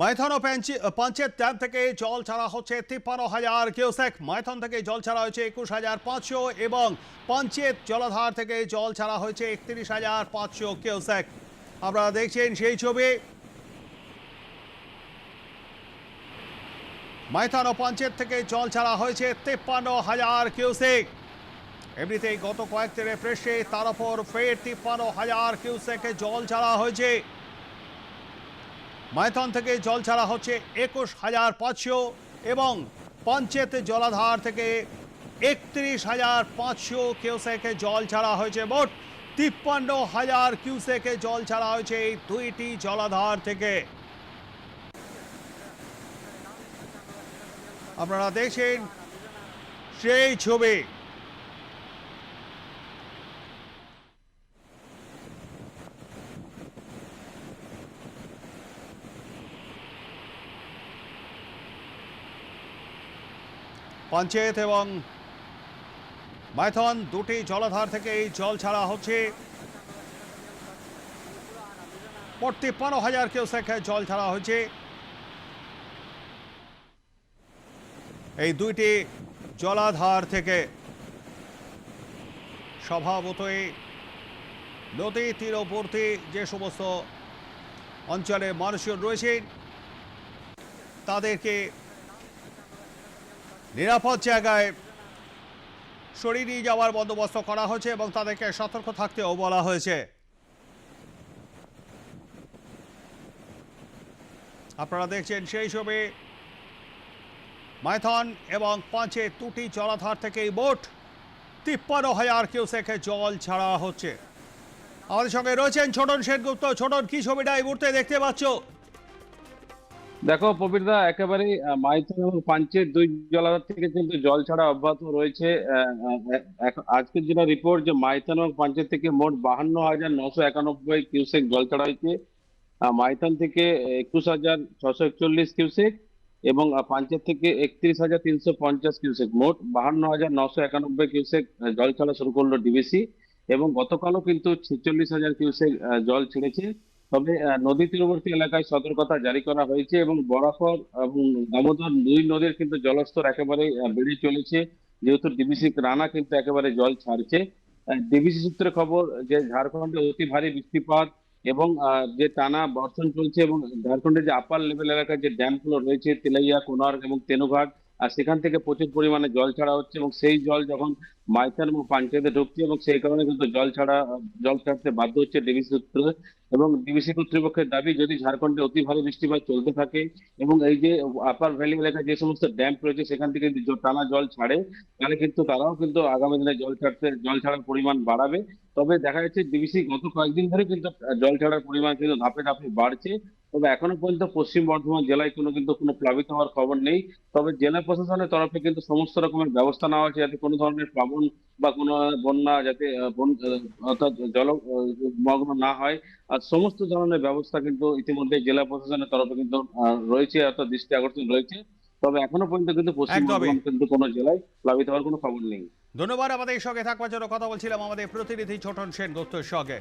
মাইথন ও পেঞ্চি- পঞ্চায়েত ড্যাম থেকে জল ছাড়া হচ্ছে তিপ্পান্ন হাজার কিউসেক। মাইথন থেকে জল ছাড়া হয়েছে একুশ হাজার পাঁচশো এবং পঞ্চায়েত জলাধার থেকে জল ছাড়া হয়েছে একত্রিশ হাজার পাঁচশো কিউসেক। আপনারা দেখছেন সেই ছবি। মাইথন ও পঞ্চায়েত থেকে জল ছাড়া হয়েছে তিপ্পান্ন হাজার কিউসেক। এমনিতেই গত কয়েক দিনে ফ্রেশে তার ওপর ফের তিপ্পান্ন হাজার কিউসেকে জল ছাড়া হয়েছে। মাইথন থেকে জল ছাড়া হচ্ছে একুশ হাজার পাঁচশো এবং পঞ্চায়েত জলাধার থেকে একত্রিশ হাজার পাঁচশো কিউসেকে জল ছাড়া হয়েছে। মোট তিপ্পান্ন হাজার কিউসেকে জল ছাড়া হয়েছে এই দুইটি জলাধার থেকে। আপনারা দেখছেন সেই ছবি। পঞ্চায়েত এবং মাইথন দুটি জলাধার থেকে এই জল ছাড়া হচ্ছে মোট তিপ্পান্ন হাজার কিউসেক জল ছাড়া হয়েছে এই দুইটি জলাধার থেকে স্বভাবতই নদী তীরবর্তী যে সমস্ত অঞ্চলে মানুষজন রয়েছেন, তাদেরকে নিরাপদ জায়গায় সরিয়ে নিয়ে যাওয়ার বন্দোবস্ত করা হয়েছে এবং তাদেরকে সতর্ক থাকতেও বলা হয়েছে। আপনারা দেখছেন সেই ছবি। মাইথন এবং পাঁচে দুটি জলাধার থেকে মোট তিপ্পান্ন হাজার কিউসেকে জল ছাড়া হচ্ছে। আমাদের সঙ্গে রয়েছেন ছোটন সেনগুপ্ত। ছোটন, কি ছবিটা এই মুহূর্তে দেখতে পাচ্ছ? দেখো প্রবীরদা একেবারে মাইথন এবং পাঞ্চের দুই জলাধার থেকে কিন্তু জল ছাড়া অব্যাহত রয়েছে আজকের যেটা রিপোর্ট যে মাইথন এবং পাঞ্চের থেকে মোট বাহান্ন হাজার নশো একানব্বই কিউসেক জল ছাড়া হয়েছে। মাইথন থেকে একুশ হাজার ছশো একচল্লিশ কিউসেক এবং পাঞ্চের থেকে একত্রিশ হাজার তিনশো পঞ্চাশ কিউসেক মোট বাহান্ন হাজার নশো একানব্বই কিউসেক জল ছাড়া শুরু করল ডিবিসি এবং গতকালও কিন্তু ছেচল্লিশ হাজার কিউসেক জল ছেড়েছে। তবে নদী তীরবর্তী এলাকায় সতর্কতা জারি করা হয়েছে এবং বরাকর এবং দামোদর দুই নদীর কিন্তু জলস্তর একেবারে বেড়ে চলেছে। যেহেতু ডিবিসি রানা কিন্তু একেবারে জল ছাড়ছে। ডিবিসি সূত্রে খবর যে ঝাড়খণ্ডে অতি ভারী বৃষ্টিপাত এবং যে টানা বর্ষণ চলছে এবং ঝাড়খণ্ডের যে আপার লেভেল এলাকায় যে ড্যামগুলো রয়েছে, তেলাইয়া, কোনার্ক এবং তেনুঘাট আর সেখান থেকে প্রচুর পরিমাণে জল ছাড়া হচ্ছে এবং সেই জল যখন মাইথান এবং পাঞ্চায়েতে ঢুকছে এবং সেই কারণে কিন্তু জল ছাড়া, জল ছাড়তে বাধ্য হচ্ছে ডিবিসি সূত্রে এবং ডিবিসি কর্তৃপক্ষের দাবি, যদি ঝাড়খণ্ডে অতি ভারী বৃষ্টিপাত চলতে থাকে এবং এই যে আপার ভ্যালি এলাকায় যে সমস্ত ড্যাম রয়েছে, সেখান থেকে যদি টানা জল ছাড়ে, তাহলে কিন্তু তারাও কিন্তু আগামী দিনে জল ছাড়তে, জল ছাড়ার পরিমাণ বাড়াবে। তবে দেখা যাচ্ছে ডিবিসি গত কয়েকদিন ধরে কিন্তু জল ছাড়ার পরিমাণ কিন্তু ধাপে ধাপে বাড়ছে। তবে এখনও পর্যন্ত পশ্চিম বর্ধমান জেলায় কোনো কিন্তু কোনো প্লাবিত হওয়ার খবর নেই। তবে জেলা প্রশাসনের তরফে কিন্তু সমস্ত রকমের ব্যবস্থা নেওয়া হয়েছে যাতে কোনো ধরনের প্লাবন বা কোনো বন্যা যাতে অর্থাৎ জল মগ্ন না হয়। আর সমস্ত ধরনের ব্যবস্থা কিন্তু ইতিমধ্যে জেলা প্রশাসনের তরফে কিন্তু রয়েছে অর্থাৎ দৃষ্টি আকর্ষণ রয়েছে। তবে এখনও পর্যন্ত কিন্তু পশ্চিম বর্ধমান কিন্তু কোনো জেলায় প্লাবিত হওয়ার কোনো খবর নেই। ধন্যবাদ আমাদের সঙ্গে থাকবার জন্য কথা বলছিলাম আমাদের প্রতিনিধি ছোটন সেনগুপ্তর সঙ্গে